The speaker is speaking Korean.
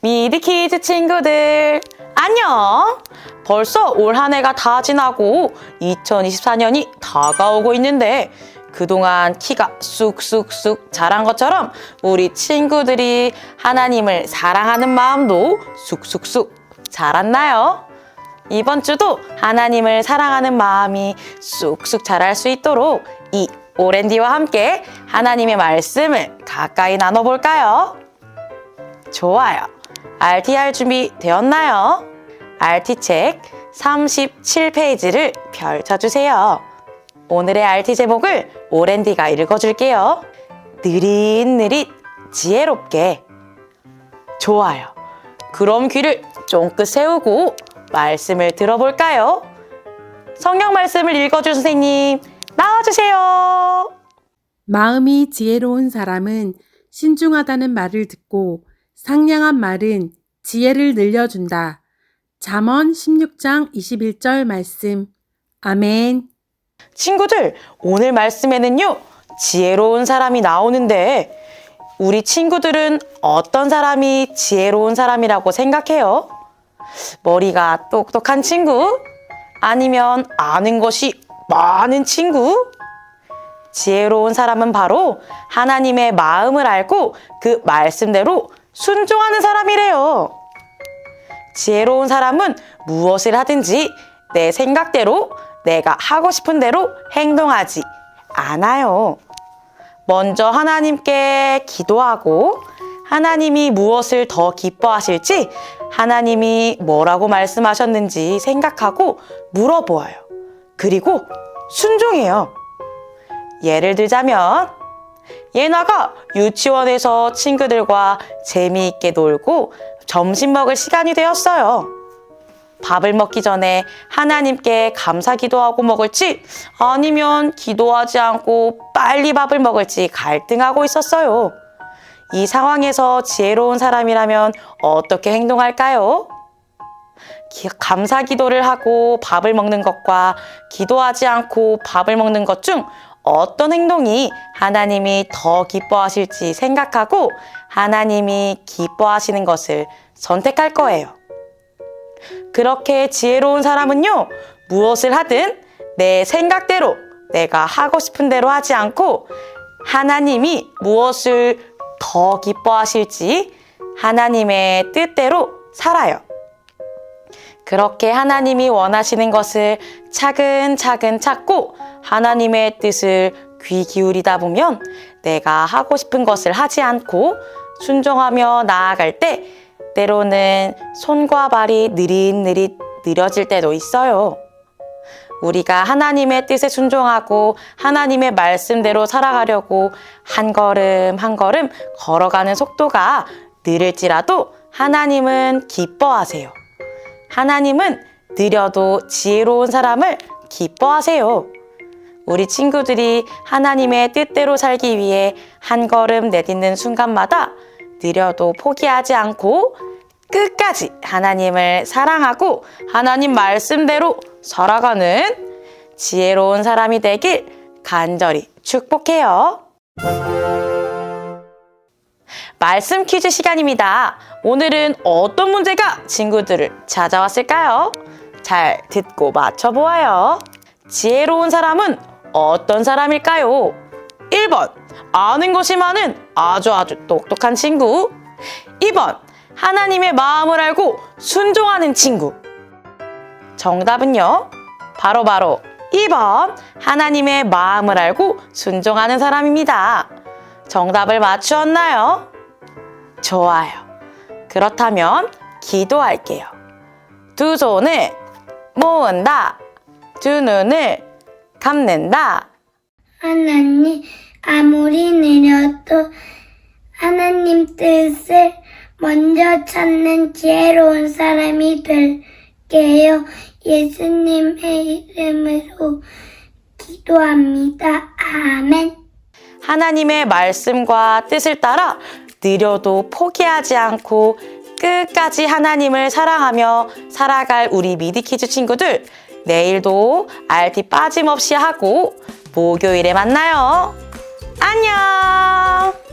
미드키즈 친구들, 안녕! 벌써 올 한 해가 다 지나고 2024년이 다가오고 있는데 그동안 키가 쑥쑥쑥 자란 것처럼 우리 친구들이 하나님을 사랑하는 마음도 쑥쑥쑥 자랐나요? 이번 주도 하나님을 사랑하는 마음이 쑥쑥 자랄 수 있도록 이 오랜디와 함께 하나님의 말씀을 가까이 나눠볼까요? 좋아요. RTR 준비 되었나요? RT 책 37페이지를 펼쳐주세요. 오늘의 RT 제목을 오랜디가 읽어줄게요. 느릿느릿 지혜롭게. 좋아요. 그럼 귀를 쫑긋 세우고 말씀을 들어볼까요? 성경 말씀을 읽어줄 선생님, 나와주세요. 마음이 지혜로운 사람은 신중하다는 말을 듣고 상냥한 말은 지혜를 늘려준다. 잠언 16장 21절 말씀. 아멘. 친구들, 오늘 말씀에는요, 지혜로운 사람이 나오는데, 우리 친구들은 어떤 사람이 지혜로운 사람이라고 생각해요? 머리가 똑똑한 친구? 아니면 아는 것이 많은 친구? 지혜로운 사람은 바로 하나님의 마음을 알고 그 말씀대로 순종하는 사람이래요. 지혜로운 사람은 무엇을 하든지 내 생각대로 내가 하고 싶은 대로 행동하지 않아요. 먼저 하나님께 기도하고 하나님이 무엇을 더 기뻐하실지 하나님이 뭐라고 말씀하셨는지 생각하고 물어보아요. 그리고 순종해요. 예를 들자면 예나가 유치원에서 친구들과 재미있게 놀고 점심 먹을 시간이 되었어요. 밥을 먹기 전에 하나님께 감사 기도하고 먹을지 아니면 기도하지 않고 빨리 밥을 먹을지 갈등하고 있었어요. 이 상황에서 지혜로운 사람이라면 어떻게 행동할까요? 기- 감사 기도를 하고 밥을 먹는 것과 기도하지 않고 밥을 먹는 것 중 어떤 행동이 하나님이 더 기뻐하실지 생각하고 하나님이 기뻐하시는 것을 선택할 거예요. 그렇게 지혜로운 사람은요, 무엇을 하든 내 생각대로 내가 하고 싶은 대로 하지 않고 하나님이 무엇을 더 기뻐하실지 하나님의 뜻대로 살아요. 그렇게 하나님이 원하시는 것을 차근차근 찾고 하나님의 뜻을 귀 기울이다 보면 내가 하고 싶은 것을 하지 않고 순종하며 나아갈 때 때로는 손과 발이 느릿느릿 느려질 때도 있어요. 우리가 하나님의 뜻에 순종하고 하나님의 말씀대로 살아가려고 한 걸음 한 걸음 걸어가는 속도가 느릴지라도 하나님은 기뻐하세요. 하나님은 느려도 지혜로운 사람을 기뻐하세요. 우리 친구들이 하나님의 뜻대로 살기 위해 한 걸음 내딛는 순간마다 느려도 포기하지 않고 끝까지 하나님을 사랑하고 하나님 말씀대로 살아가는 지혜로운 사람이 되길 간절히 축복해요. 말씀 퀴즈 시간입니다. 오늘은 어떤 문제가 친구들을 찾아왔을까요? 잘 듣고 맞춰보아요. 지혜로운 사람은 어떤 사람일까요? 1번, 아는 것이 많은 아주 아주 똑똑한 친구. 2번, 하나님의 마음을 알고 순종하는 친구. 정답은요? 바로바로 2번, 하나님의 마음을 알고 순종하는 사람입니다. 정답을 맞추었나요? 좋아요. 그렇다면 기도할게요. 두 손을 모은다. 두 눈을 감는다. 하나님, 아무리 느려도 하나님 뜻을 먼저 찾는 지혜로운 사람이 될게요. 예수님의 이름으로 기도합니다. 아멘. 하나님의 말씀과 뜻을 따라 느려도 포기하지 않고 끝까지 하나님을 사랑하며 살아갈 우리 미디키즈 친구들 내일도 RT 빠짐없이 하고 목요일에 만나요. 안녕!